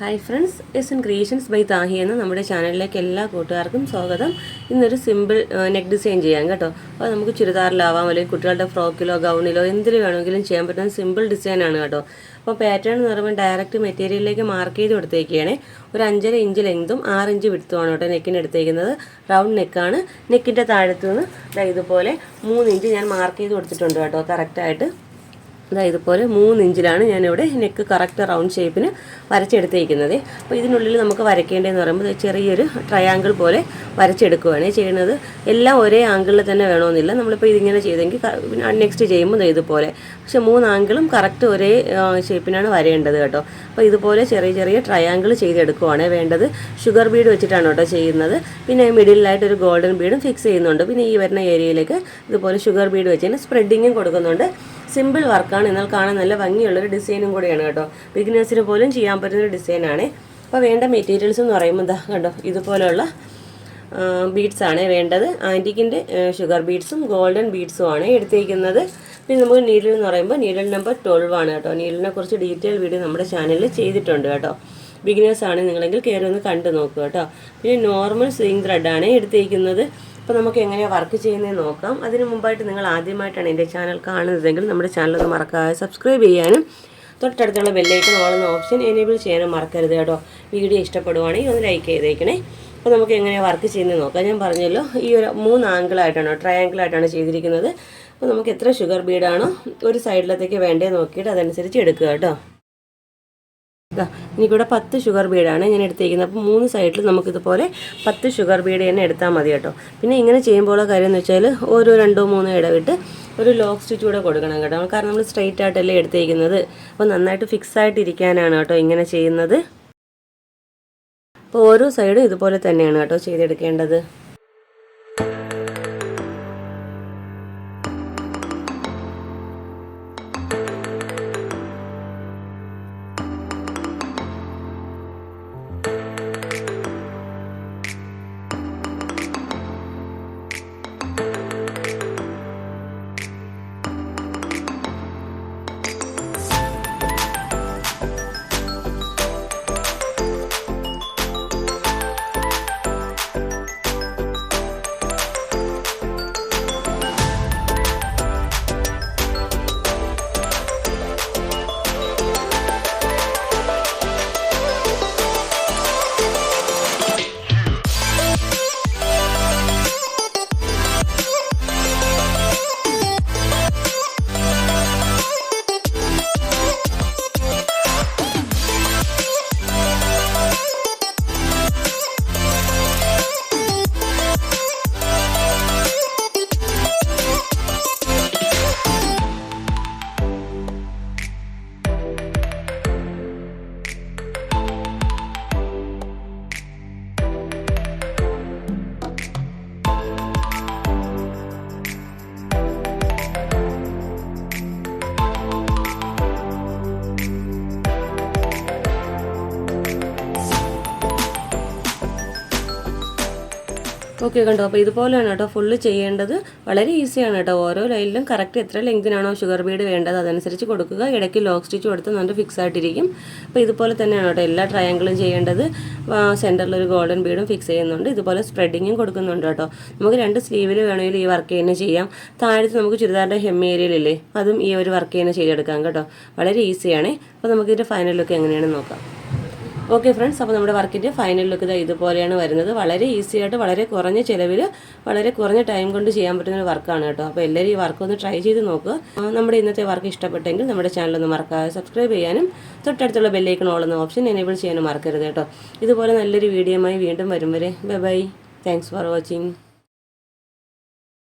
Hi friends S N creations by Thahi എന്ന നമ്മുടെ ചാനലിലേക്ക് എല്ലാ കൂട്ടുകാർക്കും സ്വാഗതം. ഇന്നൊരു സിമ്പിൾ നെക്ക് ഡിസൈൻ ചെയ്യാം കേട്ടോ. അപ്പോൾ നമുക്ക് ചുരിദാറിലാവാം അല്ലെങ്കിൽ കുട്ടികളുടെ ഫ്രോക്കിലോ ഗൗണിലോ എന്തിൽ വേണമെങ്കിലും ചെയ്യാൻ പറ്റുന്ന സിമ്പിൾ ഡിസൈനാണ് കേട്ടോ. അപ്പോൾ പാറ്റേൺ എന്ന് പറയുമ്പോൾ ഡയറക്റ്റ് മെറ്റീരിയലിലേക്ക് മാർക്ക് ചെയ്ത് കൊടുത്തേക്കുകയാണ്. ഒരു അഞ്ചര ഇഞ്ച് ലെങ്തും ആറ് ഇഞ്ച് വിടുത്തുമാണ് കേട്ടോ നെക്കിന് എടുത്തേക്കുന്നത്. റൗണ്ട് നെക്കാണ് നെക്കിന്റെ താഴത്തു നിന്ന് ഇതുപോലെ മൂന്ന് ഇഞ്ച് ഞാൻ മാർക്ക് ചെയ്ത് കൊടുത്തിട്ടുണ്ട് കേട്ടോ കറക്റ്റായിട്ട് ഇതാ ഇതുപോലെ മൂന്ന് ഇഞ്ചിലാണ് ഞാനിവിടെ നെക്ക് കറക്റ്റ് റൗണ്ട് ഷേപ്പിന് വരച്ചെടുത്തേക്കുന്നത്. അപ്പോൾ ഇതിനുള്ളിൽ നമുക്ക് വരയ്ക്കേണ്ടതെന്ന് പറയുമ്പോൾ ചെറിയൊരു ട്രയാങ്കിൾ പോലെ വരച്ചെടുക്കുകയാണ് ചെയ്യുന്നത്. എല്ലാം ഒരേ ആംഗിളിൽ തന്നെ വേണമെന്നില്ല നമ്മളിപ്പോൾ ഇതിങ്ങനെ ചെയ്തെങ്കിൽ നെക്സ്റ്റ് ചെയ്യുമ്പോൾ ഇതുപോലെ. പക്ഷേ മൂന്ന് ആംഗിളും കറക്റ്റ് ഒരേ ഷേപ്പിനാണ് വരേണ്ടത് കേട്ടോ. അപ്പോൾ ഇതുപോലെ ചെറിയ ചെറിയ ട്രയാങ്കിൾ ചെയ്തെടുക്കുവാണ് വേണ്ടത്. ഷുഗർ ബീഡ് വെച്ചിട്ടാണ് കേട്ടോ ചെയ്യുന്നത്. പിന്നെ മിഡിലായിട്ട് ഒരു ഗോൾഡൻ ബീഡും ഫിക്സ് ചെയ്യുന്നുണ്ട്. പിന്നെ ഈ വരുന്ന ഏരിയയിലേക്ക് ഇതുപോലെ ഷുഗർ ബീഡ് വെച്ചതിന് സ്പ്രെഡിങ്ങും കൊടുക്കുന്നുണ്ട്. സിമ്പിൾ വർക്കാണ്. എന്നാൽ കാണാൻ നല്ല ഭംഗിയുള്ളൊരു ഡിസൈനും കൂടിയാണ് കേട്ടോ. ബിഗിനേഴ്സിന് പോലും ചെയ്യാൻ പറ്റുന്നൊരു ഡിസൈനാണ്. അപ്പോൾ വേണ്ട മെറ്റീരിയൽസ് എന്ന് പറയുമ്പോൾ എന്താ കണ്ടോ ഇതുപോലെയുള്ള ബീഡ്സ് ആണ് വേണ്ടത്. ആന്റിക്കിന്റെ ഷുഗർ ബീഡ്സും ഗോൾഡൻ ബീഡ്സും ആണ് എടുത്തേക്കുന്നത്. പിന്നെ നമുക്ക് നീഡിൽ എന്ന് പറയുമ്പോൾ നീഡിൽ നമ്പർ ട്വൽവ് ആണ് കേട്ടോ. നീഡിലിനെ കുറിച്ച് ഡീറ്റെയിൽ വീഡിയോ നമ്മുടെ ചാനലിൽ ചെയ്തിട്ടുണ്ട് കേട്ടോ. ബിഗിനേഴ്സ് ആണ് നിങ്ങളെങ്കിൽ കയറി ഒന്ന് കണ്ടു നോക്കുക കേട്ടോ. പിന്നെ നോർമൽ സ്വിങ് ത്രെഡാണ് എടുത്തേക്കുന്നത്. അപ്പോൾ നമുക്ക് എങ്ങനെയാണ് വർക്ക് ചെയ്യുന്നത് നോക്കാം. അതിന് മുമ്പായിട്ട് നിങ്ങൾ ആദ്യമായിട്ടാണ് എന്റെ ചാനൽ കാണുന്നതെങ്കിൽ നമ്മുടെ ചാനൽ ഒന്ന് മറക്കാതെ സബ്സ്ക്രൈബ് ചെയ്യാനും തൊട്ടടുത്തുള്ള ബെല്ലൈക്കൺ ഓളുന്ന ഓപ്ഷൻ എനേബിൾ ചെയ്യാനും മറക്കരുത് കേട്ടോ. വീഡിയോ ഇഷ്ടപ്പെടുവാണെങ്കിൽ ഒന്ന് ലൈക്ക് ചെയ്തേക്കണേ. അപ്പോൾ നമുക്ക് എങ്ങനെയാണ് വർക്ക് ചെയ്യുന്നത് നോക്കാം. ഞാൻ പറഞ്ഞല്ലോ ഈ ഒരു മൂന്ന് ആംഗിളായിട്ടാണ് ട്രയാങ്കിളായിട്ടാണ് ചെയ്തിരിക്കുന്നത്. അപ്പോൾ നമുക്ക് എത്ര ഷുഗർ ബീഡാണോ ഒരു സൈഡിലത്തേക്ക് വേണ്ടേ നോക്കിയിട്ട് അതനുസരിച്ച് എടുക്കുക കേട്ടോ. എനിക്കിവിടെ പത്ത് ഷുഗർ ബീഡാണ് ഞാൻ എടുത്തേക്കുന്നത് അപ്പോൾ മൂന്ന് സൈഡിൽ നമുക്കിതുപോലെ പത്ത് ഷുഗർ ബീഡ് തന്നെ എടുത്താൽ മതി കേട്ടോ. പിന്നെ ഇങ്ങനെ ചെയ്യുമ്പോൾ കാര്യം എന്ന് വെച്ചാൽ ഓരോ രണ്ടോ മൂന്നോ ഇടവിട്ട് ഒരു ലോക്ക് സ്റ്റിച്ച് കൂടെ കൊടുക്കണം കേട്ടോ. കാരണം നമ്മൾ സ്ട്രെയിറ്റ് ആയിട്ടല്ലേ എടുത്തേക്കുന്നത് അപ്പോൾ നന്നായിട്ട് ഫിക്സ് ആയിട്ട് ഇരിക്കാനാണ് കേട്ടോ ഇങ്ങനെ ചെയ്യുന്നത്. അപ്പോൾ ഓരോ സൈഡും ഇതുപോലെ തന്നെയാണ് കേട്ടോ ചെയ്തെടുക്കേണ്ടത്. ഓക്കെ കണ്ടോ? അപ്പോൾ ഇതുപോലെയാണ് കേട്ടോ ഫുള്ള് ചെയ്യേണ്ടത്. വളരെ ഈസിയാണ് കേട്ടോ. ഓരോ ലൈനിലും കറക്റ്റ് എത്ര ലെങ്തിനാണോ ഷുഗർ ബീഡ് വേണ്ടത് അതനുസരിച്ച് കൊടുക്കുക. ഇടയ്ക്ക് ലോക്ക് സ്റ്റിച്ച് കൊടുത്ത് നല്ല ഫിക്സ് ആയിട്ടിരിക്കും. അപ്പോൾ ഇതുപോലെ തന്നെയാണ് കേട്ടോ എല്ലാ ട്രയാങ്കിളും ചെയ്യേണ്ടത്. സെന്ററിൽ ഒരു ഗോൾഡൻ ബീഡും ഫിക്സ് ചെയ്യുന്നുണ്ട്. ഇതുപോലെ സ്പ്രെഡിങ്ങും കൊടുക്കുന്നുണ്ട് കേട്ടോ. നമുക്ക് രണ്ട് സ്ലീവിൽ വേണമെങ്കിൽ ഈ വർക്ക് തന്നെ ചെയ്യാം. താഴത്ത് നമുക്ക് ചുരിദാറിന്റെ ഹെം ഏരിയയിലില്ലേ അതും ഈ ഒരു വർക്ക് തന്നെ ചെയ്തെടുക്കാം കേട്ടോ. വളരെ ഈസിയാണ് അപ്പോൾ നമുക്കിതിന്റെ ഫൈനൽ ലുക്ക് എങ്ങനെയാണെന്ന് നോക്കാം. ഓക്കെ ഫ്രണ്ട്സ് അപ്പോൾ നമ്മുടെ വർക്കിന്റെ ഫൈനൽ ലുക്ക് ഇതാ ഇതുപോലെയാണ് വരുന്നത്. വളരെ ഈസി ആയിട്ട് വളരെ കുറഞ്ഞ ചിലവിൽ വളരെ കുറഞ്ഞ ടൈം കൊണ്ട് ചെയ്യാൻ പറ്റുന്ന ഒരു വർക്കാണ് കേട്ടോ. അപ്പോൾ എല്ലാവരും ഈ വർക്ക് ഒന്ന് ട്രൈ ചെയ്ത് നോക്കുക നമ്മുടെ ഇന്നത്തെ വർക്ക് ഇഷ്ടപ്പെട്ടെങ്കിൽ നമ്മുടെ ചാനൽ ഒന്ന് മറക്കാതെ സബ്സ്ക്രൈബ് ചെയ്യാനും തൊട്ടടുത്തുള്ള ബെല്ലൈക്കൺ ഓളുന്ന ഓപ്ഷൻ എനേബിൾ ചെയ്യാനും മറക്കരുത് കേട്ടോ. ഇതുപോലെ നല്ലൊരു വീഡിയോയുമായി വീണ്ടും വരും വരെ. Bye bye thanks for watching